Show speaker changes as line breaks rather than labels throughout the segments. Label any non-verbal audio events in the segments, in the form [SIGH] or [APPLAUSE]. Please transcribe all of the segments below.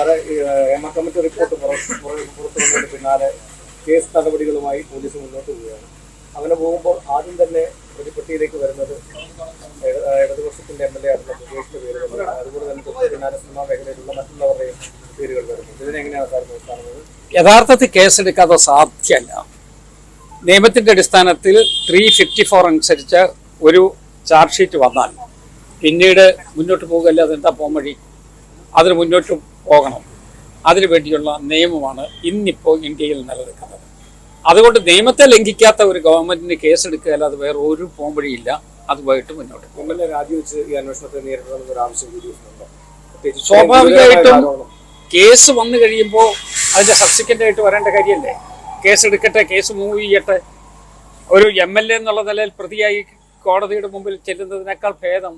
സാറേ M committee report പുറ- പുറ- പുറത്തു പിന്നാലെ കേസ് നടപടികളുമായി പോലീസ് മുന്നോട്ട് പോവുകയാണ്. അങ്ങനെ പോകുമ്പോൾ ആദ്യം തന്നെ പ്രതിപട്ടിയിലേക്ക് വരുന്നത് ഇടതുപക്ഷത്തിന്റെ എം എൽ എ ആയിട്ടുള്ള മുകേഷിന്റെ പേര് അതുപോലെ തന്നെ പിന്നാലെ സിനിമാ മേഖലയിലുള്ള മറ്റുള്ളവരുടെയും പേരുകൾ വരുന്നു ഇതിനെങ്ങനെയാണ് സാർ നോക്കുന്നത്
യഥാർത്ഥത്തിൽ കേസെടുക്കാതെ സാധ്യമല്ല. നിയമത്തിന്റെ അടിസ്ഥാനത്തിൽ ത്രീ ഫിഫ്റ്റി ഫോർ അനുസരിച്ച് ഒരു ചാർജ് ഷീറ്റ് വന്നാൽ പിന്നീട് മുന്നോട്ട് പോകുകയല്ല അതെന്താ പോകാൻ വഴി അതിന് മുന്നോട്ട് പോകണം. അതിനു വേണ്ടിയുള്ള നിയമമാണ് ഇന്നിപ്പോ ഇന്ത്യയിൽ നിലനിൽക്കുന്നത്. അതുകൊണ്ട് നിയമത്തെ ലംഘിക്കാത്ത ഒരു ഗവൺമെന്റിന് കേസെടുക്കുക അല്ലാതെ വേറെ ഒരു പോംവഴിയില്ല. വഴിയില്ല അതുമായിട്ട് മുന്നോട്ട് പോകും.
രാജിവെച്ച് ഈ അന്വേഷണത്തെ നേരിടണമെന്ന് ഒരു ആവശ്യം കൂടി
സ്വാഭാവികമായിട്ടും കേസ് വന്നു കഴിയുമ്പോൾ അതിന്റെ സബ്സിക്വന്റ് ആയിട്ട് വരേണ്ട കാര്യമല്ലേ? കേസ് എടുക്കട്ടെ കേസ് മൂവ് ചെയ്യട്ടെ. ഒരു എം എൽ എ എന്നുള്ള നിലയിൽ പ്രതിയായി കോടതിയുടെ മുമ്പിൽ ചെല്ലുന്നതിനേക്കാൾ ഭേദം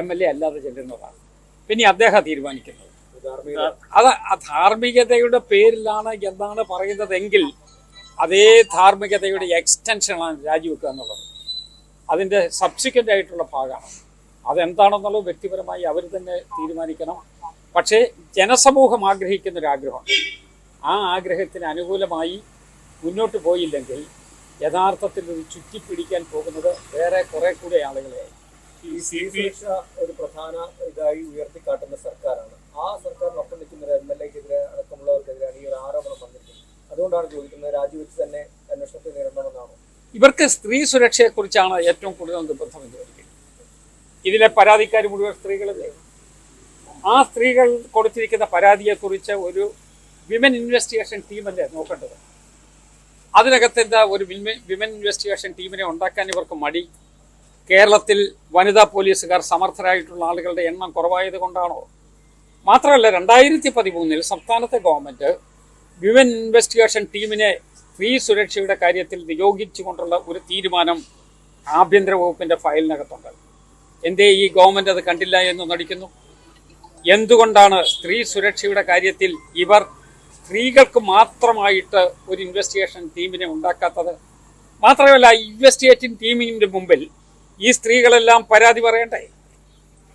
എം എൽ എ അല്ലാതെ ചെല്ലുന്നതാണ്. പിന്നെ അദ്ദേഹം തീരുമാനിക്കുന്നത്. അത് ആ ധാർമ്മികതയുടെ പേരിലാണ് എന്താണ് പറയുന്നത് എങ്കിൽ അതേ ധാർമ്മികതയുടെ എക്സ്റ്റൻഷനാണ് രാജിവെക്കുക എന്നുള്ളത്. അതിന്റെ സബ്സിക്വന്റ് ആയിട്ടുള്ള ഭാഗമാണ്. അതെന്താണെന്നുള്ളത് വ്യക്തിപരമായി അവർ തന്നെ തീരുമാനിക്കണം. പക്ഷേ ജനസമൂഹം ആഗ്രഹിക്കുന്ന ഒരു ആഗ്രഹം ആ ആഗ്രഹത്തിന് അനുകൂലമായി മുന്നോട്ട് പോയില്ലെങ്കിൽ യഥാർത്ഥത്തിൽ ഇത് ചുറ്റിപ്പിടിക്കാൻ പോകുന്നത് വേറെ കുറെ കൂടെ ആളുകളെയായി
ഈ സി ഒരു പ്രധാന ഇതായി ഉയർത്തിക്കാട്ടുന്ന സർക്കാരാണ്. ആ സർക്കാരിനൊപ്പം നിൽക്കുന്ന എം എൽ എക്കെതിരെ അടക്കമുള്ളവർക്കെതിരാണ് ഈ ഒരു ആരോപണം വന്നിട്ടുള്ളത് അതുകൊണ്ടാണ് ചോദിക്കുന്നത് രാജിവെച്ച് തന്നെ അന്വേഷണത്തെ നേരിടണമെന്നാണോ?
ഇവർക്ക് സ്ത്രീ സുരക്ഷയെക്കുറിച്ചാണ് ഏറ്റവും കൂടുതൽ നിർബന്ധം എന്ന് പറയുന്നത് ഇതിലെ പരാതിക്കാർ മുഴുവൻ സ്ത്രീകളല്ലേ? ആ സ്ത്രീകൾ കൊടുത്തിരിക്കുന്ന പരാതിയെക്കുറിച്ച് ഒരു വിമൻ ഇൻവെസ്റ്റിഗേഷൻ ടീമല്ലേ നോക്കേണ്ടത്? അതിനകത്ത് എന്താ ഒരു വിമൻ ഇൻവെസ്റ്റിഗേഷൻ ടീമിനെ ഉണ്ടാക്കാൻ ഇവർക്ക് മടി? കേരളത്തിൽ വനിതാ പോലീസുകാർ സമർത്ഥരായിട്ടുള്ള ആളുകളുടെ എണ്ണം കുറവായത് കൊണ്ടാണോ? മാത്രമല്ല രണ്ടായിരത്തി പതിമൂന്നിൽ സംസ്ഥാനത്തെ ഗവൺമെന്റ് വിമൻ ഇൻവെസ്റ്റിഗേഷൻ ടീമിനെ സ്ത്രീ സുരക്ഷയുടെ കാര്യത്തിൽ നിയോഗിച്ചുകൊണ്ടുള്ള ഒരു തീരുമാനം ആഭ്യന്തര വകുപ്പിന്റെ ഫയലിനകത്തുണ്ട്. എന്തേ ഈ ഗവൺമെന്റ് അത് കണ്ടില്ല എന്ന് നടിക്കുന്നു? എന്തുകൊണ്ടാണ് സ്ത്രീ സുരക്ഷയുടെ കാര്യത്തിൽ ഇവർ സ്ത്രീകൾക്ക് മാത്രമായിട്ട് ഒരു ഇൻവെസ്റ്റിഗേഷൻ ടീമിനെ ഉണ്ടാക്കാത്തത്? മാത്രമല്ല ഇൻവെസ്റ്റിഗേറ്റിംഗ് ടീമിന്റെ മുമ്പിൽ ഈ സ്ത്രീകളെല്ലാം പരാതി പറയണ്ടേ?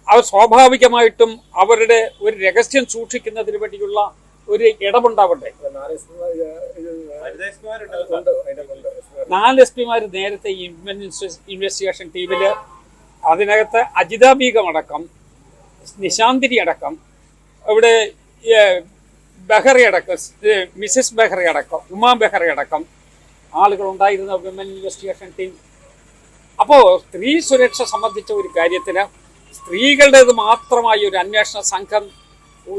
അവർ സ്വാഭാവികമായിട്ടും അവരുടെ ഒരു രഹസ്യം സൂക്ഷിക്കുന്നതിന് വേണ്ടിയുള്ള ഒരു
ഇടമുണ്ടാവട്ടെ നാല് എസ് പിമാർ,
നേരത്തെ ഇൻവെസ്റ്റിഗേഷൻ ടീമിൽ അതിനകത്ത് അജിത ബീഗം അടക്കം നിശാന്തിരി അടക്കം ഇവിടെ ബെഹറി അടക്കം മിസസ് ബെഹറി അടക്കം ഉമാ ബെഹറി അടക്കം ആളുകൾ ഉണ്ടായിരുന്ന വിമൻ ഇൻവെസ്റ്റിഗേഷൻ ടീം അപ്പോൾ സ്ത്രീ സുരക്ഷ സംബന്ധിച്ച ഒരു കാര്യത്തിന് സ്ത്രീകളുടേത് മാത്രമായി ഒരു അന്വേഷണ സംഘം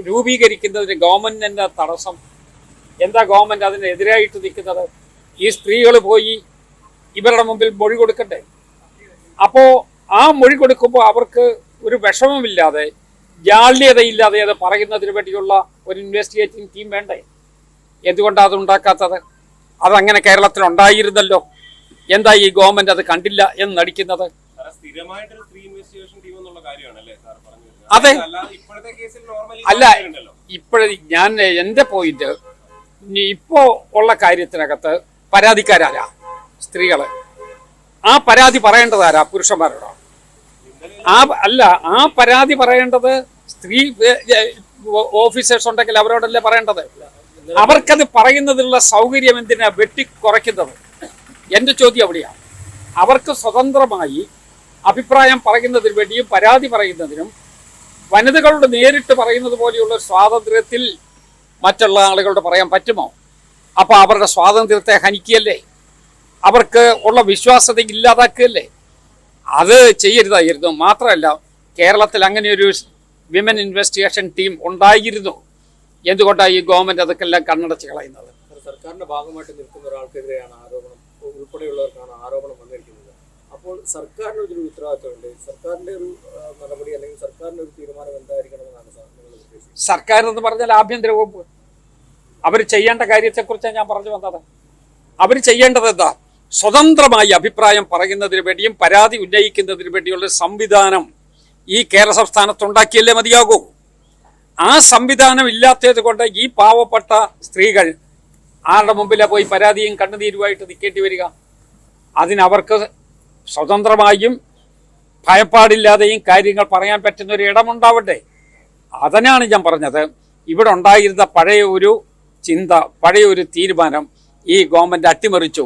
രൂപീകരിക്കുന്നതിന് ഗവൺമെന്റിന്റെ തടസ്സം. എന്താ ഗവൺമെന്റ് അതിനെതിരായിട്ട് നിൽക്കുന്നത്? ഈ സ്ത്രീകൾ പോയി ഇവരുടെ മുമ്പിൽ മൊഴി കൊടുക്കട്ടെ അപ്പോ ആ മൊഴി കൊടുക്കുമ്പോൾ അവർക്ക് ഒരു വിഷമമില്ലാതെ ജാള്യതയില്ലാതെ അത് പറയുന്നതിന് വേണ്ടിയുള്ള ഒരു ഇൻവെസ്റ്റിഗേറ്റിംഗ് ടീം വേണ്ടേ? എന്തുകൊണ്ടാണ് അത് ഉണ്ടാക്കാത്തത്? അതങ്ങനെ കേരളത്തിൽ ഉണ്ടായിരുന്നല്ലോ. എന്താ ഈ ഗവൺമെന്റ് അത് കണ്ടില്ല എന്ന് നടിക്കുന്നത്
സ്ഥിരമായിട്ടൊരു സ്ത്രീ ഇൻവെസ്റ്റിഗേഷൻ ടീം എന്നുള്ള സാർ പറഞ്ഞു?
അതെ.
അല്ല ഇപ്പോഴത്തെ കേസിൽ നോർമലി
അല്ല ഇപ്പോഴ ഞാൻ എന്റെ പോയിന്റ് ഇപ്പോ ഉള്ള കാര്യത്തിനകത്ത് പരാതിക്കാരാരാ? സ്ത്രീകൾ. ആ പരാതി പറയേണ്ടതാരാ പുരുഷന്മാരോടോ? ആ അല്ല ആ പരാതി പറയേണ്ടത് സ്ത്രീ ഓഫീസേഴ്സ് ഉണ്ടെങ്കിൽ അവരോടല്ലേ പറയേണ്ടത്? അവർക്കത് പറയുന്നതിനുള്ള സൗകര്യം എന്തിനാ വെട്ടിക്കുറയ്ക്കുന്നത്? എന്റെ ചോദ്യം അവിടെയാണ് അവർക്ക് സ്വതന്ത്രമായി അഭിപ്രായം പറയുന്നതിന് വേണ്ടിയും പരാതി പറയുന്നതിനും വനിതകളോട് നേരിട്ട് പറയുന്നത് പോലെയുള്ള സ്വാതന്ത്ര്യത്തിൽ മറ്റുള്ള ആളുകളോട് പറയാൻ പറ്റുമോ? അപ്പൊ അവരുടെ സ്വാതന്ത്ര്യത്തെ ഹനിക്കുകയല്ലേ? അവർക്ക് ഉള്ള വിശ്വാസത ഇല്ലാതാക്കുകയല്ലേ? അത് ചെയ്യരുതായിരുന്നു. മാത്രമല്ല കേരളത്തിൽ അങ്ങനെ ഒരു വിമൻ ഇൻവെസ്റ്റിഗേഷൻ ടീം ഉണ്ടായിരുന്നു. എന്തുകൊണ്ടാണ് ഈ ഗവൺമെന്റ് അതൊക്കെ എല്ലാം കണ്ണടച്ച് കളയുന്നത്?
സർക്കാരിന്റെ ഭാഗമായിട്ട് നിൽക്കുന്ന ഒരാൾക്കെതിരെയാണ് ആരോപണം. ഉൾപ്പെടെയുള്ളവർക്കാണ് ആരോപണം അപ്പോൾ സർക്കാരിന് ഒരു ഉത്തരവാദിത്തമുണ്ട്. സർക്കാരിന്റെ ഒരു നടപടി അല്ലെങ്കിൽ സർക്കാരിന്റെ ഒരു തീരുമാനം എന്തായിരിക്കണമെന്നാണ്
സർക്കാർ എന്ന് പറഞ്ഞാൽ ആഭ്യന്തര വകുപ്പ്. അവർ ചെയ്യേണ്ട കാര്യത്തെക്കുറിച്ചാണ് ഞാൻ പറഞ്ഞു വന്നത്. അവർ ചെയ്യേണ്ടത് എന്താ? സ്വതന്ത്രമായി അഭിപ്രായം പറയുന്നതിന് വേണ്ടിയും പരാതി ഉന്നയിക്കുന്നതിന് വേണ്ടിയുള്ള സംവിധാനം ഈ കേരള സംസ്ഥാനത്ത് ഉണ്ടാക്കിയല്ലേ മതിയാകൂ. ആ സംവിധാനം ഇല്ലാത്തത് കൊണ്ട് ഈ പാവപ്പെട്ട സ്ത്രീകൾ ആരുടെ മുമ്പിലെ പോയി പരാതിയും കണ്ണുനീരുമായിട്ട് നിൽക്കേണ്ടി വരിക? അതിനവർക്ക് സ്വതന്ത്രമായും ഭയപ്പാടില്ലാതെയും കാര്യങ്ങൾ പറയാൻ പറ്റുന്ന ഒരു ഇടമുണ്ടാവട്ടെ. അതിനാണ് ഞാൻ പറഞ്ഞത്. ഇവിടെ ഉണ്ടായിരുന്ന പഴയ ഒരു ചിന്ത പഴയ ഒരു തീരുമാനം ഈ ഗവൺമെന്റ് അട്ടിമറിച്ചു.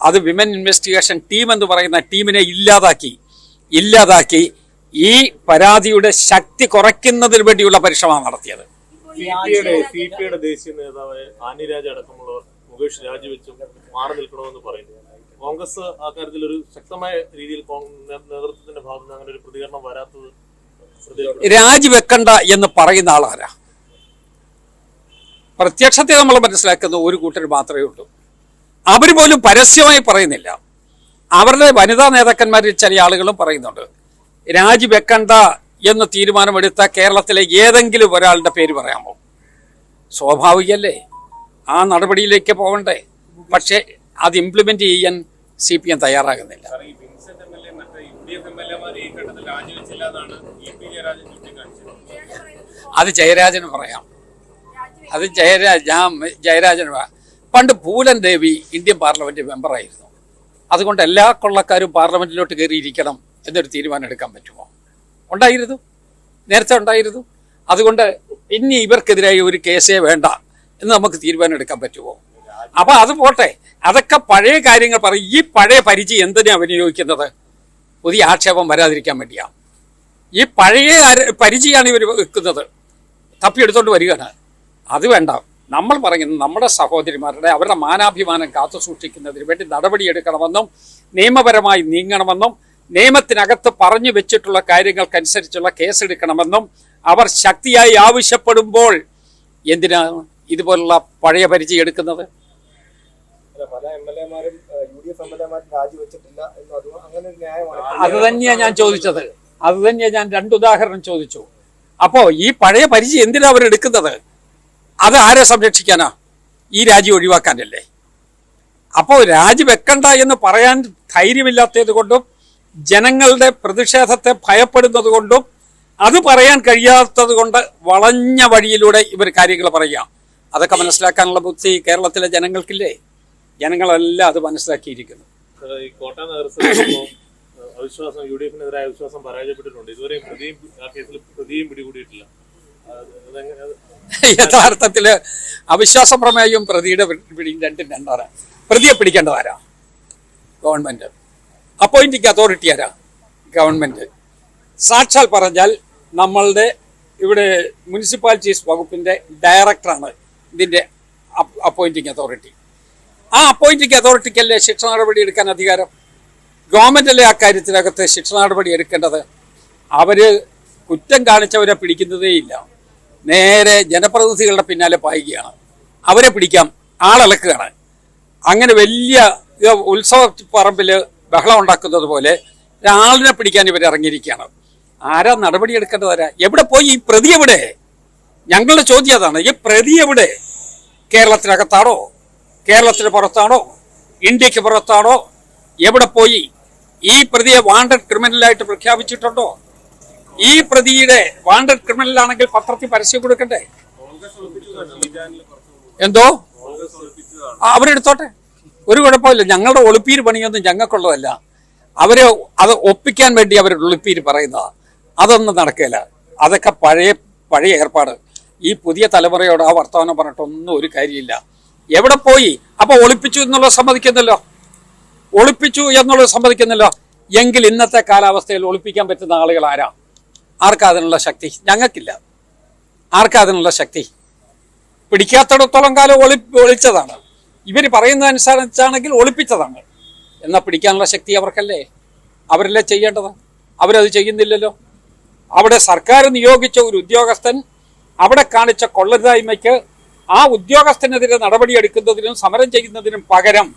അത് വിമൻ ഇൻവെസ്റ്റിഗേഷൻ ടീം എന്ന് പറയുന്ന ടീമിനെ ഇല്ലാതാക്കി. ഇല്ലാതാക്കി ഈ പരാതിയുടെ ശക്തി കുറയ്ക്കുന്നതിന് വേണ്ടിയുള്ള പരിശ്രമമാണ് നടത്തിയത്.
ദേശീയ നേതാവ് ആനിരാജ് അടക്കമുള്ളവർ മുകേഷ് രാജിവെച്ചും മാറി നിൽക്കണമെന്ന് പറയുന്നു. കോൺഗ്രസ് ആ കാര്യത്തിൽ ഒരു ശക്തമായ രീതിയിൽ നേതൃത്വത്തിന്റെ ഭാഗത്ത് നിന്ന് അങ്ങനെ ഒരു പ്രതികരണം വരാത്തത്
രാജിവെക്കണ്ട എന്ന് പറയുന്ന ആളാരാ? പ്രത്യക്ഷത്തെ നമ്മൾ മനസ്സിലാക്കുന്ന ഒരു കൂട്ടർ മാത്രമേ ഉള്ളൂ. അവർ പോലും പരസ്യമായി പറയുന്നില്ല. അവരുടെ വനിതാ നേതാക്കന്മാരിൽ ചില ആളുകളും പറയുന്നുണ്ട്. രാജിവെക്കണ്ട എന്ന് തീരുമാനമെടുത്ത കേരളത്തിലെ ഏതെങ്കിലും ഒരാളുടെ പേര് പറയാമോ? സ്വാഭാവികല്ലേ? ആ നടപടിയിലേക്ക് പോകണ്ടേ? പക്ഷേ അത് ഇംപ്ലിമെന്റ് ചെയ്യാൻ സി പി എം തയ്യാറാകുന്നില്ല അത് ജയരാജന് പറയാം. അത് ജയരാജ് ഞാൻ ജയരാജന് പറയാം. പണ്ട് പൂലൻ ദേവി ഇന്ത്യൻ പാർലമെന്റ് മെമ്പറായിരുന്നു അതുകൊണ്ട് എല്ലാ കൊള്ളക്കാരും പാർലമെന്റിലോട്ട് കയറിയിരിക്കണം എന്നൊരു തീരുമാനം എടുക്കാൻ പറ്റുമോ? ഉണ്ടായിരുന്നു. നേരത്തെ ഉണ്ടായിരുന്നു. അതുകൊണ്ട് ഇനി ഇവർക്കെതിരായി ഒരു കേസേ വേണ്ട എന്ന് നമുക്ക് തീരുമാനം എടുക്കാൻ പറ്റുമോ? അപ്പൊ അത് പോട്ടെ. അതൊക്കെ പഴയ കാര്യങ്ങൾ പറയും ഈ പഴയ പരിചയം എന്തിനാ വിനിയോഗിക്കുന്നത്? പുതിയ ആക്ഷേപം വരാതിരിക്കാൻ വേണ്ടിയാ. ഈ പഴയ പരിചയമാണ് ഇവർ വെക്കുന്നത്. തപ്പിയെടുത്തോണ്ട് വരികയാണ്. അത് വേണ്ട. നമ്മൾ പറയുന്നത് നമ്മുടെ സഹോദരിമാരുടെ അവരുടെ മാനാഭിമാനം കാത്തു സൂക്ഷിക്കുന്നതിന് വേണ്ടി നടപടിയെടുക്കണമെന്നും നിയമപരമായി നീങ്ങണമെന്നും നിയമത്തിനകത്ത് പറഞ്ഞു വെച്ചിട്ടുള്ള കാര്യങ്ങൾക്കനുസരിച്ചുള്ള കേസെടുക്കണമെന്നും അവർ ശക്തിയായി ആവശ്യപ്പെടുമ്പോൾ എന്തിനാണ് ഇതുപോലുള്ള പഴയ പരിചയം എടുക്കുന്നത്?
പല M L U D F എംഎൽഎമാരും രാജിവെച്ചിട്ടില്ല എന്ന് അത് അങ്ങനെ ഒരു ന്യായമാണ്.
അത് തന്നെയാണ് ഞാൻ ചോദിച്ചത്. അത് തന്നെയാണ് ഞാൻ രണ്ടുദാഹരണം ചോദിച്ചു. അപ്പോ ഈ പഴയ പരിചയം എന്തിനാ അവർ എടുക്കുന്നത്? അത് ആരെ സംരക്ഷിക്കാനാ? ഈ രാജി ഒഴിവാക്കാനല്ലേ? അപ്പോ രാജി വെക്കണ്ട എന്ന് പറയാൻ ധൈര്യമില്ലാത്തത് കൊണ്ടും ജനങ്ങളുടെ പ്രതിഷേധത്തെ ഭയപ്പെടുന്നത് കൊണ്ടും അത് പറയാൻ കഴിയാത്തത് കൊണ്ട് വളഞ്ഞ വഴിയിലൂടെ ഇവർ കാര്യങ്ങൾ പറയുക അതൊക്കെ മനസ്സിലാക്കാനുള്ള ബുദ്ധി കേരളത്തിലെ ജനങ്ങൾക്കില്ലേ? ജനങ്ങളെല്ലാം അത് മനസ്സിലാക്കിയിരിക്കുന്നു.
ഈ കോട്ടയം നഗരസഭ അവിശ്വാസം യു ഡി എഫിനെതിരായ അവിശ്വാസം പരാജയപ്പെട്ടിട്ടുണ്ട്. ഇതുവരെയും പ്രതിയും ആ കേസിൽ പ്രതിയും പിടികൂടിയിട്ടില്ല. [LAUGHS]
യഥാർത്ഥത്തിൽ അവിശ്വാസ പ്രമേയവും പ്രതിയുടെ പിടിയും രണ്ടും രണ്ടാണ് പ്രതിയെ പിടിക്കേണ്ടതാരാ? ഗവൺമെന്റ്. അപ്പോയിന്റിംഗ് അതോറിറ്റി ആരാ? ഗവൺമെന്റ്. സാക്ഷാൽ പറഞ്ഞാൽ നമ്മളുടെ ഇവിടെ മുനിസിപ്പാലിറ്റീസ് വകുപ്പിന്റെ ഡയറക്ടറാണ് ഇതിന്റെ അപ്പോയിന്റിംഗ് അതോറിറ്റി. ആ അപ്പോയിന്റിംഗ് അതോറിറ്റിക്കല്ലേ ശിക്ഷ നടപടി എടുക്കാൻ അധികാരം? ഗവൺമെന്റല്ലേ ആ കാര്യത്തിനകത്ത് ശിക്ഷ നടപടി എടുക്കേണ്ടത്? അവർ കുറ്റം കാണിച്ചവരെ പിടിക്കുന്നതേയില്ല നേരെ ജനപ്രതിനിധികളുടെ പിന്നാലെ പായുകയാണ്. അവരെ പിടിക്കാം. ആളിളക്കുകയാണ് അങ്ങനെ വലിയ ഉത്സവ പറമ്പിൽ ബഹളം ഉണ്ടാക്കുന്നത് പോലെ ഒരാളിനെ പിടിക്കാൻ ഇവർ ഇറങ്ങിയിരിക്കുകയാണ്. ആരാ നടപടി എടുക്കേണ്ടതാരാ എവിടെ പോയി? ഈ പ്രതി എവിടെ ഞങ്ങളുടെ ചോദ്യം അതാണ്. ഈ പ്രതി എവിടെ കേരളത്തിനകത്താണോ? കേരളത്തിന് പുറത്താണോ? ഇന്ത്യയ്ക്ക് പുറത്താണോ? എവിടെ പോയി? ഈ പ്രതിയെ വാണ്ടഡ് ക്രിമിനലായിട്ട് പ്രഖ്യാപിച്ചിട്ടുണ്ടോ? ഈ പ്രതിയുടെ വാണ്ടഡ് ക്രിമിനലാണെങ്കിൽ പത്രത്തിൽ പരസ്യം കൊടുക്കണ്ടേ. എന്തോ? അവരെടുത്തോട്ടെ ഒരു കുഴപ്പമില്ല. ഞങ്ങളുടെ ഒളിപ്പീര് പണിയൊന്നും ഞങ്ങൾക്കുള്ളതല്ല. അവരെ അത് ഒപ്പിക്കാൻ വേണ്ടി അവർ ഒളിപ്പീര് പറയുന്നതാണ് അതൊന്നും നടക്കില്ല അതൊക്കെ പഴയ പഴയ ഏർപ്പാട്. ഈ പുതിയ തലമുറയോട് ആ വർത്തമാനം പറഞ്ഞിട്ടൊന്നും ഒരു കാര്യമില്ല. എവിടെ പോയി? അപ്പൊ ഒളിപ്പിച്ചു എന്നുള്ളത് സമ്മതിക്കുന്നല്ലോ. ഒളിപ്പിച്ചു എന്നുള്ളത് സമ്മതിക്കുന്നല്ലോ. എങ്കിൽ ഇന്നത്തെ കാലാവസ്ഥയിൽ ഒളിപ്പിക്കാൻ പറ്റുന്ന ആളുകൾ ആരാ? ആർക്കാ അതിനുള്ള ശക്തി? ഞങ്ങൾക്കില്ല. ആർക്കാ അതിനുള്ള ശക്തി? പിടിക്കാത്തിടത്തോളം കാലം ഒളി ഒളിച്ചതാണ്. ഇവർ പറയുന്ന അനുസരിച്ചാണെങ്കിൽ ഒളിപ്പിച്ചതാണ്. എന്നാൽ പിടിക്കാനുള്ള ശക്തി അവർക്കല്ലേ? അവരല്ലേ ചെയ്യേണ്ടത്? അവരത് ചെയ്യുന്നില്ലല്ലോ. അവിടെ സർക്കാർ നിയോഗിച്ച ഒരു ഉദ്യോഗസ്ഥൻ അവിടെ കാണിച്ച കൊള്ളരുതായ്മയ്ക്ക് ആ ഉദ്യോഗസ്ഥനെതിരെ നടപടിയെടുക്കുന്നതിനും സമരം ചെയ്യുന്നതിനും പകരം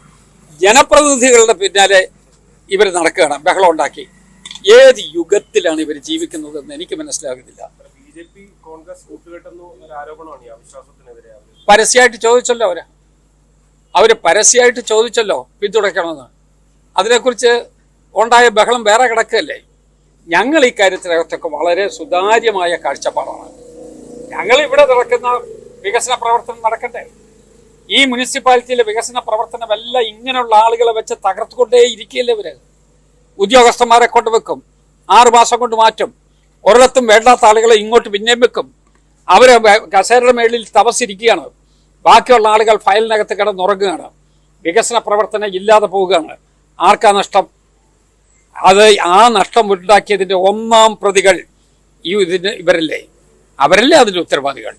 ജനപ്രതിനിധികളുടെ പിന്നാലെ ഇവർ നടക്കുകയാണ് ബഹളം ഉണ്ടാക്കി. ഏത് യുഗത്തിലാണ് ഇവർ ജീവിക്കുന്നതെന്ന് എനിക്ക് മനസ്സിലാകുന്നില്ല. പരസ്യമായിട്ട് ചോദിച്ചല്ലോ അവർ. അവർ പരസ്യമായിട്ട് ചോദിച്ചല്ലോ പിന്തുണയ്ക്കണമെന്ന്. അതിനെക്കുറിച്ച് ഉണ്ടായ ബഹളം വേറെ കിടക്കുകയല്ലേ ഞങ്ങൾ ഈ കാര്യത്തിനകത്തൊക്കെ വളരെ സുതാര്യമായ കാഴ്ചപ്പാടാണ്. ഞങ്ങൾ ഇവിടെ നടക്കുന്ന വികസന പ്രവർത്തനം നടക്കട്ടെ. ഈ മുനിസിപ്പാലിറ്റിയിലെ വികസന പ്രവർത്തനം എല്ലാം ഇങ്ങനെയുള്ള ആളുകളെ വെച്ച് തകർത്തുകൊണ്ടേ ഇരിക്കുകയല്ലേ ഇവർ? ഉദ്യോഗസ്ഥന്മാരെ കൊണ്ട് വെക്കും ആറു മാസം കൊണ്ട് മാറ്റും ഒരിടത്തും വേണ്ടാത്ത ആളുകളെ ഇങ്ങോട്ട് പിന്നെയും വെക്കും. അവരെ കസേരയുടെ മേളിൽ തപസ്സിരിക്കുകയാണ്. ബാക്കിയുള്ള ആളുകൾ ഫയലിനകത്ത് കിടന്നുറങ്ങുകയാണ്. വികസന പ്രവർത്തനം ഇല്ലാതെ പോവുകയാണ്. ആർക്കാ നഷ്ടം? അത് ആ നഷ്ടം ഉണ്ടാക്കിയതിന്റെ ഒന്നാം പ്രതികൾ ഈ ഇതിന് ഇവരല്ലേ? അവരല്ലേ അതിന്റെ ഉത്തരവാദികൾ?